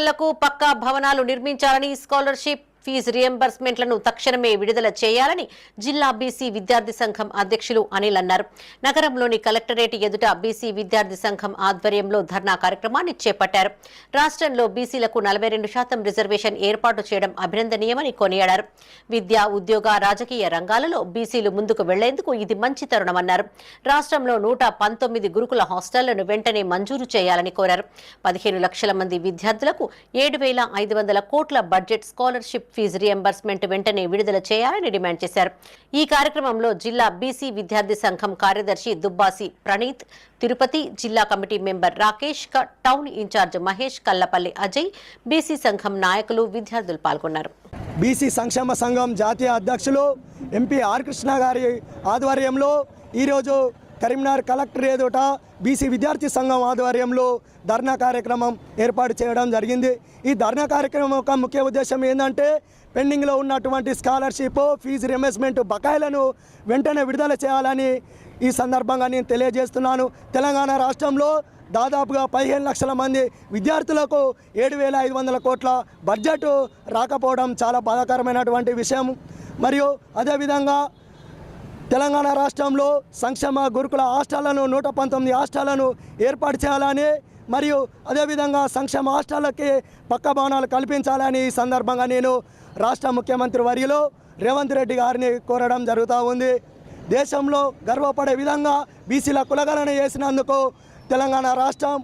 లకు పక్కా భవనాలు నిర్మించాలని స్కాలర్షిప్ ఫీజు రియంబర్స్మెంట్లను తక్షణమే విడుదల చేయాలని జిల్లా బీసీ విద్యార్థి సంఘం అధ్యక్షులు అనిల్ అన్నారు. నగరంలోని కలెక్టరేట్ ఎదుట బీసీ విద్యార్థి సంఘం ఆధ్వర్యంలో ధర్నా కార్యక్రమాన్ని చేపట్టారు. రాష్ట్రంలో బీసీలకు నలభై రెండు శాతం రిజర్వేషన్ ఏర్పాటు చేయడం అభినందనీయమని కొనియాడారు. విద్య ఉద్యోగ రాజకీయ రంగాలలో బీసీలు ముందుకు వెళ్ళేందుకు ఇది మంచి తరుణమన్నారు. రాష్ట్రంలో నూట పంతొమ్మిది గురుకుల హాస్టళ్ళను వెంటనే మంజూరు చేయాలని కోరారు. పదిహేను లక్షల మంది విద్యార్థులకు ఏడు వేల ఐదు వందల కోట్ల బడ్జెట్ స్కాలర్షిప్ ఫీజు రియంబర్స్మెంట్ వెంటనే విడుదల చేయాలని డిమాండ్ చేశారు. ఈ కార్యక్రమంలో జిల్లా బీసీ విద్యార్థి సంఘం కార్యదర్శి దుబ్బాసి ప్రణీత్ తిరుపతి జిల్లా committee member Rakesh town in charge Mahesh Kallapalli Ajay BC సంఘం నాయకులు విద్యార్థులు పాల్గొన్నారు. బీసీ సంక్షేమ సంఘం జాతీయ అధ్యక్షులు ఎంపీ ఆర్ కృష్ణ గారి ఆధ్వర్యంలో ఈరోజు కరీంనగర్ కలెక్టర్ ఎదుట బీసీ విద్యార్థి సంఘం ఆధ్వర్యంలో ధర్నా కార్యక్రమం ఏర్పాటు చేయడం జరిగింది. ఈ ధర్నా కార్యక్రమం యొక్క ముఖ్య ఉద్దేశం ఏంటంటే పెండింగ్లో ఉన్నటువంటి స్కాలర్షిప్ ఫీజు రియంబర్స్మెంట్ బకాయిలను వెంటనే విడుదల చేయాలని ఈ సందర్భంగా నేను తెలియజేస్తున్నాను. తెలంగాణ రాష్ట్రంలో దాదాపుగా పదిహేను లక్షల మంది విద్యార్థులకు ఏడు వేల ఐదు వందల కోట్ల బడ్జెట్ రాకపోవడం చాలా బాధాకరమైనటువంటి విషయం. మరియు అదేవిధంగా తెలంగాణ రాష్ట్రంలో సంక్షేమ గురుకుల హాస్టళ్ళను నూట పంతొమ్మిది హాస్టళ్ళను ఏర్పాటు చేయాలని మరియు అదేవిధంగా సంక్షేమ హాస్టళ్ళకి పక్క భవనాలు కల్పించాలని ఈ సందర్భంగా నేను రాష్ట్ర ముఖ్యమంత్రి వర్యులు రేవంత్ రెడ్డి గారిని కోరడం జరుగుతూ ఉంది. దేశంలో గర్వపడే విధంగా బీసీల కులగణన చేసినందుకు తెలంగాణ రాష్ట్రం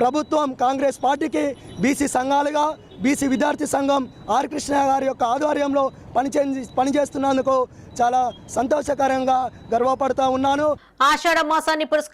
ప్రభుత్వం కాంగ్రెస్ పార్టీకి బీసీ సంఘాలుగా బీసీ విద్యార్థి సంఘం ఆర్ కృష్ణ గారి యొక్క ఆధ్వర్యంలో పనిచే పనిచేస్తున్నందుకు చాలా సంతోషకరంగా గర్వపడుతూ ఉన్నాను. ఆషాఢ మాసాన్ని పురస్కరించుకుని